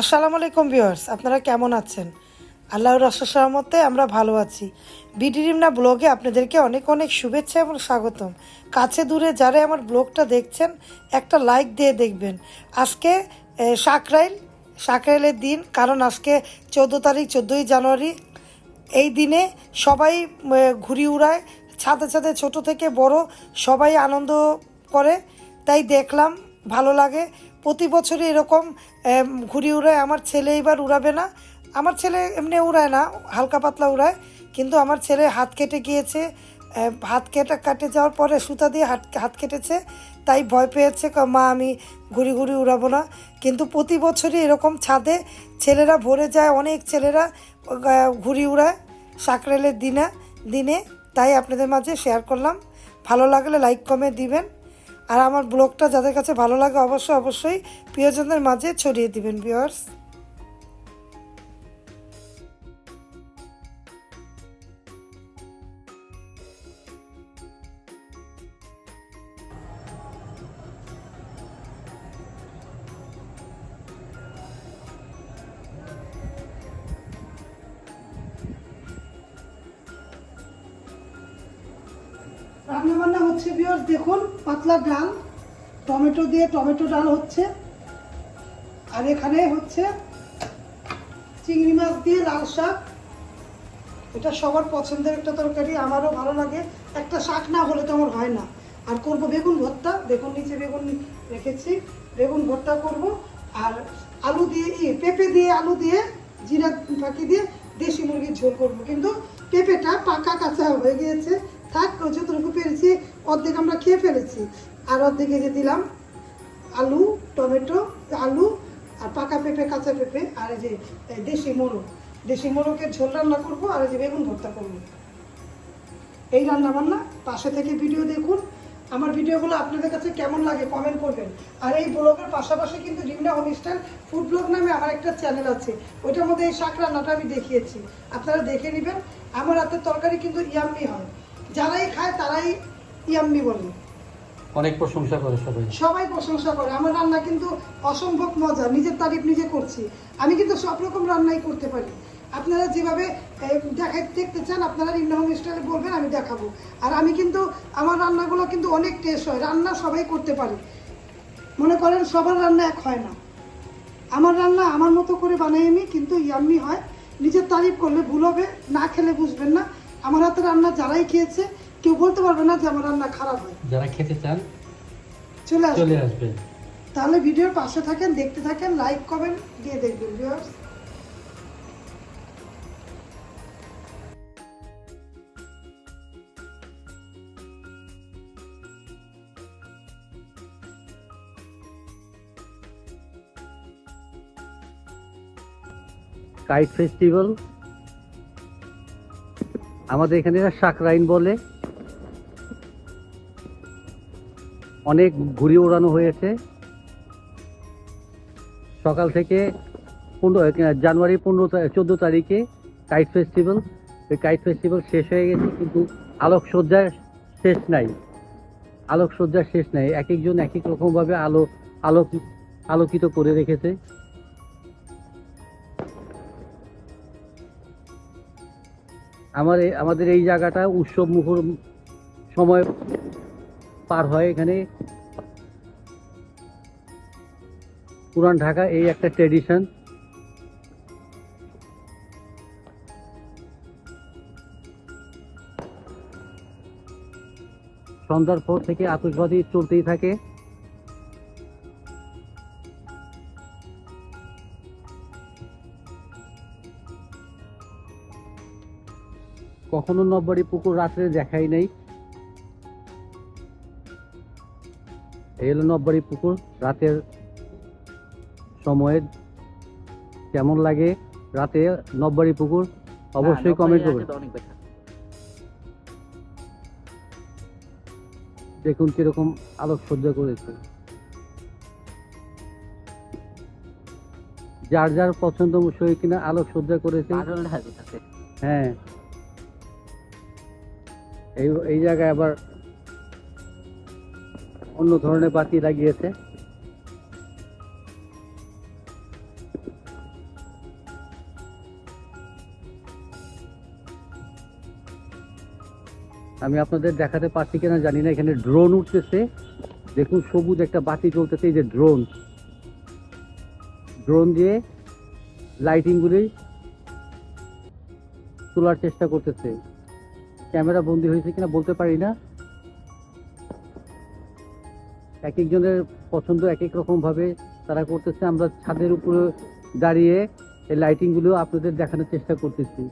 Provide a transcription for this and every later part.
আসসালামু আলাইকুম ভিউয়ার্স, আপনারা কেমন আছেন? আল্লাহর রহমতে আমরা ভালো আছি। বিডিরিমনা ব্লগে আপনাদেরকে অনেক অনেক শুভেচ্ছা এবং স্বাগতম। কাছে দূরে যারা আমার ব্লগটা দেখছেন, একটা লাইক দিয়ে দেখবেন। আজকে সাকরাইল, সাকরাইলের দিন, কারণ আজকে চোদ্দ তারিখ, চোদ্দোই জানুয়ারি। এই দিনে সবাই ঘুড়ি উড়ায়, ছাদে ছাদে ছোট থেকে বড় সবাই আনন্দ করে। তাই দেখলাম ভালো লাগে। প্রতি বছরই এরকম ঘুড়ি উড়ায়। আমার ছেলে এবার উড়াবে না। আমার ছেলে এমনি উড়ায় না, হালকা পাতলা উড়ায়। কিন্তু আমার ছেলে হাত কেটে গিয়েছে। হাত কেটে, কাটে যাওয়ার পরে সুতা দিয়ে হাত হাত কেটেছে। তাই ভয় পেয়েছে মা, আমি ঘুড়ি ঘুড়ি উড়াবো না। কিন্তু প্রতি বছরই এরকম ছাদে ছেলেরা ভরে যায়। অনেক ছেলেরা ঘুড়ি উড়ায় সাকরেলের দিনে দিনে। তাই আপনাদের মাঝে শেয়ার করলাম। ভালো লাগলে লাইক কমে দিবেন। আর আমার ব্লগটা যাদের কাছে ভালো লাগে অবশ্যই অবশ্যই প্রিয়জনদের মাঝে ছড়িয়ে দিবেন ভিউয়ার্স রান্না বান্না হচ্ছে ভিউয়ার্স দেখুন, পাতলা ডাল, টমেটো দিয়ে টমেটো ডাল হচ্ছে। আর এখানে হচ্ছে চিংড়ি মাছ দিয়ে লাল শাক। এটা সবার পছন্দের একটা তরকারি, আমারও ভালো লাগে। একটা শাক না হলে তো আমার হয় না। আর করব বেগুন ভর্তা, দেখুন, নিচে বেগুন রেখেছি। বেগুন ভর্তা করব। আর আলু দিয়ে ই পেঁপে দিয়ে, আলু দিয়ে, জিরা ফাঁকি দিয়ে দেশি মুরগির ঝোল করব। কিন্তু পেঁপেটা পাকা কাঁচা হয়ে গিয়েছে। থাক যতটুকু পেরেছি, অর্ধেক আমরা খেয়ে ফেলেছি। আর অর্ধেকে যে দিলাম আলু, টমেটো, আলু আর পাকা পেঁপে, কাঁচা পেঁপে আর এই যে দেশি মোরগ। দেশি মোরগের ঝোল রান্না করব আর এই যে বেগুন ভর্তা করব। এই রান্না বান্না পাশে থেকে ভিডিও দেখুন। আমার ভিডিওগুলো আপনাদের কাছে কেমন লাগে কমেন্ট করবেন। আর এই ব্লগের পাশাপাশি কিন্তু রিমনা হোমস্টাইল ফুড ব্লগ নামে আমার একটা চ্যানেল আছে। ওইটার মধ্যে এই শাক রান্নাটা আমি দেখিয়েছি। আপনারা দেখে নেবেন। আমার হাতের তরকারি কিন্তু ইয়াম্মি হয়। যারাই খায় তারাই ইয়াম্মি বলে। অনেক প্রশংসা করে সবাই। সবাই প্রশংসা করে। আমার রান্না কিন্তু অসম্ভব মজা। নিজের তারিফ নিজে করছি। আমি কিন্তু সব রকম রান্নাই করতে পারি। আপনারা যেভাবে দেখাই দেখতে চান আপনারা ইন্ডাহোম স্টাইলে বলবেন আমি দেখাবো। আর আমি কিন্তু আমার রান্নাগুলো কিন্তু অনেক টেস্ট হয়। রান্না সবাই করতে পারে। মনে করেন সবার রান্না এক হয় না। আমার রান্না আমার মতো করে বানাই আমি কিন্তু ইয়াম্মি হয়। নিজের তারিফ করলে ভুল হবে না খেলে বুঝবেন না। আমার হাতে রান্না যারাই খেয়েছে কেউ বলতে পারবে না যে আমার রান্না খারাপ হয়। যারা খেতে চান চলে আসবে। চলে আসবেন। তাহলে ভিডিওর পাশে থাকেন দেখতে থাকেন লাইক কমেন্ট দিয়ে দেখবেন ভিউয়ার্স কাইট ফেস্টিভ্যাল আমাদের এখানে এরা সাকরাইন বলে। অনেক ঘুড়ি ওড়ানো হয়েছে। সকাল থেকে পনেরো জানুয়ারি পনেরো চোদ্দ তারিখে কাইট ফেস্টিভ্যাল। ওই কাইট ফেস্টিভ্যাল শেষ হয়ে গেছে, কিন্তু আলোকসজ্জার শেষ নাই। আলোকসজ্জার শেষ নাই। এক একজন এক এক রকমভাবে আলো, আলোক, আলোকিত করে রেখেছে। আমার আমাদের এই জায়গাটা উৎসব মুখর সময় পার হয় এখানে। পুরান ঢাকা, এই একটা ট্রেডিশন সন্ধ্যার পর থেকে আতশবাজি চলতেই থাকে। কখনো নববাড়ি পুকুর রাত্রে দেখাই নাই। এই হলো নববাড়ি পুকুর রাতের সময়ে। কেমন লাগে রাতে নববাড়ি পুকুর? অবশ্যই কমেন্ট করবেন। দেখুন কীরকম আলোকসজ্জা করেছে। যার যার পছন্দ মশাই কিনা আলোকসজ্জা করেছে। হ্যাঁ। এই এই জায়গায় আবার অন্য ধরনের বাতি লাগিয়েছে। আমি আপনাদের দেখাতে পারছি কিনা জানি না, এখানে ড্রোন উঠতেছে। দেখুন, সবুজ একটা বাতি চলতেছে এই যে ড্রোন ড্রোন দিয়ে লাইটিংগুলি তোলার চেষ্টা করতেছে। ক্যামেরা বন্দি হয়েছে কিনা বলতে পারি না। এক একজনের পছন্দ এক এক রকম ভাবে তারা করতেছে। আমরা ছাদের উপরে দাঁড়িয়ে এই লাইটিংগুলো আপনাদের দেখানোর চেষ্টা করতেছি।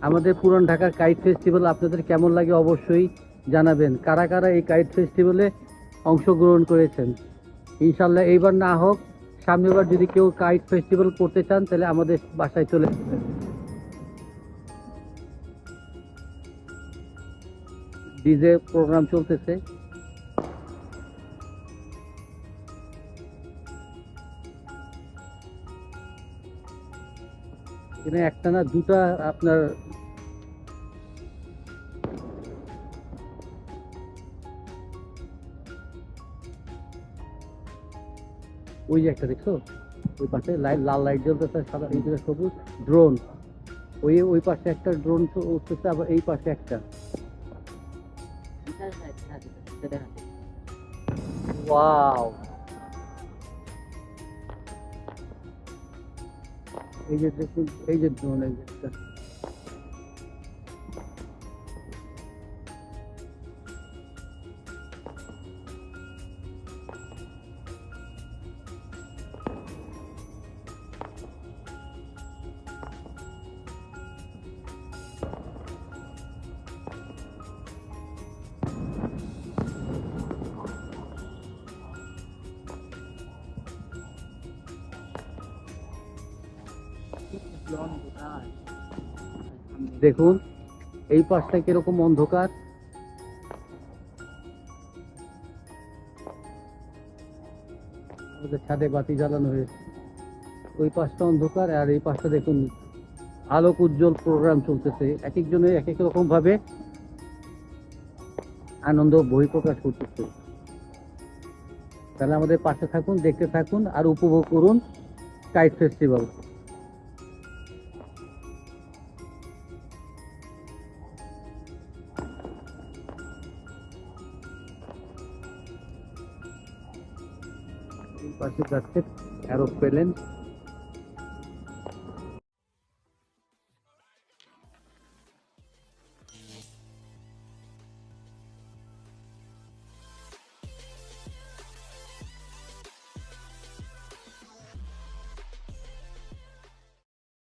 আমাদের পুরান ঢাকার কাইট ফেস্টিভ্যাল আপনাদের কেমন লাগে অবশ্যই জানাবেন। কারা কারা এই কাইট ফেস্টিভ্যালে অংশগ্রহণ করেছেন? ইনশাল্লাহ এইবার না হোক সামনেবার যদি কেউ কাইট ফেস্টিভ্যাল করতে চান, তাহলে আমাদের বাসায় চলে আসবেন। ডিজে প্রোগ্রাম চলতেছে। এখানে একটা না দুটা আপনার ওই যে একটা দেখছ? ওই পাশে লাইট, লাল লাইট জ্বলতেছে, সাদা এই সবুজ। ড্রোন। ওই ওই পাশে একটা ড্রোন উঠতেছে আবার এই পাশে একটা। ওয়াও এই যে দেখুন এই যে ড্রোন দেখুন, এই পাশটা কীরকম অন্ধকার। আমাদের ছাদে বাতি জ্বালানো হয়েছে। ওই পাশটা অন্ধকার আর এই পাশটা দেখুন, আলোক উজ্জ্বল প্রোগ্রাম চলতেছে। এক একজনের এক এক রকম ভাবে আনন্দ, বই বহিঃপ্রকাশ করতেছে। তাহলে আমাদের পাশে থাকুন, দেখতে থাকুন আর উপভোগ করুন কাইট ফেস্টিভ্যাল যাচ্ছে অ্যারোপ্লেন